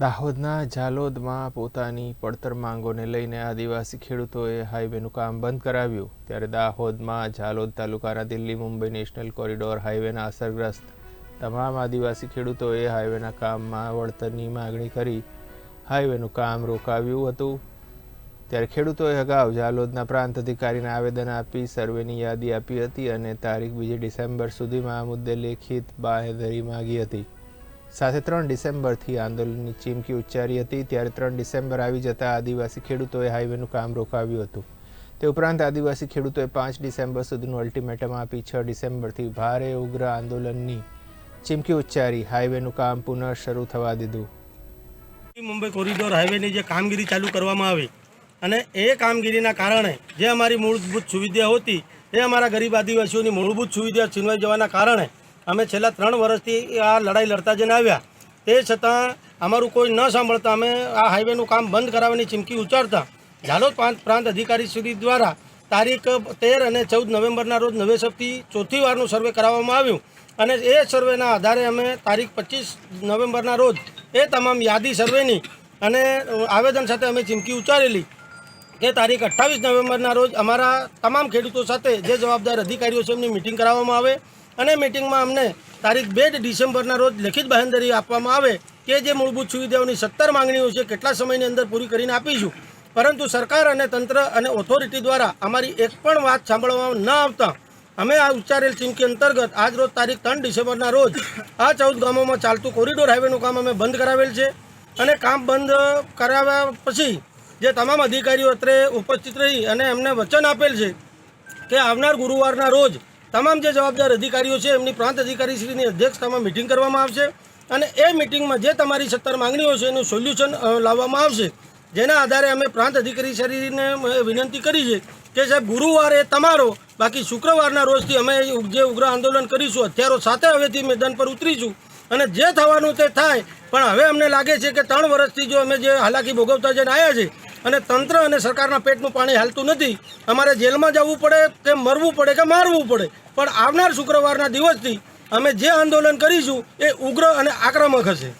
દાહોદના ઝાલોદમાં પોતાની પડતર માંગોને લઈને આદિવાસી ખેડૂતોએ હાઈવેનું કામ બંધ કરાવ્યું, ત્યારે દાહોદમાં ઝાલોદ તાલુકાના દિલ્હી મુંબઈ નેશનલ કોરિડોર હાઈવેના અસરગ્રસ્ત તમામ આદિવાસી ખેડૂતોએ હાઈવેના કામમાં વળતરની માગણી કરી હાઈવેનું કામ રોકાવ્યું હતું. ત્યારે ખેડૂતોએ અગાઉ ઝાલોદના પ્રાંત અધિકારીને આવેદન આપી, સર્વેની યાદી આપી હતી અને તારીખ બીજી ડિસેમ્બર સુધીમાં આ મુદ્દે લેખિત બાહેધરી માગી હતી. સાથે ત્રણ ડિસેમ્બરથી આંદોલનની ચીમકી ઉચ્ચારી હતી. ત્યારે ત્રણ ડિસેમ્બર આવી જતા આદિવાસી ખેડૂતોએ હાઈવેનું કામ રોકાવ્યું હતું. તે ઉપરાંત આદિવાસી ખેડૂતોએ પાંચ ડિસેમ્બર સુધીનું અલ્ટિમેટમ આપી છ ડિસેમ્બરથી ભારે ઉગ્ર આંદોલનની ચીમકી ઉચ્ચારી હાઈવેનું કામ પુનઃ શરૂ થવા દીધું. મુંબઈ કોરિડોર હાઈવેની જે કામગીરી ચાલુ કરવામાં આવી અને એ કામગીરીના કારણે જે અમારી મૂળભૂત સુવિધા હતી, એ અમારા ગરીબ આદિવાસીઓની મૂળભૂત સુવિધા છીનવાઈ જવાના કારણે અમે છેલ્લા ત્રણ વર્ષથી આ લડાઈ લડતા જઈને આવ્યા. તે છતાં અમારું કોઈ ન સાંભળતા અમે આ હાઈવેનું કામ બંધ કરાવવાની ચીમકી ઉચ્ચારતા. ઝાલોદ પ્રાંત અધિકારી શ્રી દ્વારા તારીખ તેર અને ચૌદ નવેમ્બરના રોજ નવેસરથી ચોથી વારનું સર્વે કરાવવામાં આવ્યું. અને એ સર્વેના આધારે અમે તારીખ પચીસ નવેમ્બરના રોજ એ તમામ યાદી સર્વેની અને આવેદન સાથે અમે ચીમકી ઉચ્ચારેલી. કે તારીખ અઠ્ઠાવીસ નવેમ્બરના રોજ અમારા તમામ ખેડૂતો સાથે જે જવાબદાર અધિકારીઓ છે એમની મિટિંગ કરાવવામાં આવે. અને મિટિંગમાં અમને તારીખ બે ડિસેમ્બરના રોજ લેખિત બાહેંધરી આપવામાં આવે કે જે મૂળભૂત સુવિધાઓની સત્તર માંગણીઓ છે કેટલા સમયની અંદર પૂરી કરીને આપીશું. પરંતુ સરકાર અને તંત્ર અને ઓથોરિટી દ્વારા અમારી એક પણ વાત સાંભળવામાં ન આવતા અમે આ ઉચ્ચારેલ ચીમકી અંતર્ગત આજ રોજ તારીખ ત્રણ ડિસેમ્બરના રોજ આ ચૌદ ગામોમાં ચાલતું કોરિડોર હાઈવેનું કામ અમે બંધ કરાવેલ છે. અને કામ બંધ કરાવ્યા પછી જે તમામ અધિકારીઓ અત્રે ઉપસ્થિત રહી અને એમને વચન આપેલ છે કે આવનાર ગુરુવારના રોજ તમામ જે જવાબદાર અધિકારીઓ છે, એમની પ્રાંત અધિકારીશ્રીની અધ્યક્ષતામાં મિટિંગ કરવામાં આવશે અને એ મિટિંગમાં જે તમારી સત્તર માંગણીઓ છે, એનું સોલ્યુશન લાવવામાં આવશે. જેના આધારે અમે પ્રાંત અધિકારીશ્રીને વિનંતી કરી છે કે સાહેબ, ગુરુવારે તમારો, બાકી શુક્રવારના રોજથી અમે જે ઉગ્ર આંદોલન કરીશું, હથિયારો સાથે હવેથી મેદાન પર ઉતરીશું અને જે થવાનું તે થાય. પણ હવે અમને લાગે છે કે ત્રણ વર્ષથી જો અમે જે હાલાકી ભોગવતા જઈને આવ્યા છે અને તંત્ર અને સરકારના પેટનું પાણી હાલતું નથી. અમારે જેલમાં જવું પડે કે મરવું પડે કે મારવું પડે. પણ આવનાર શુક્રવારના દિવસથી અમે જે આંદોલન કરીશું એ ઉગ્ર અને આક્રમક હશે.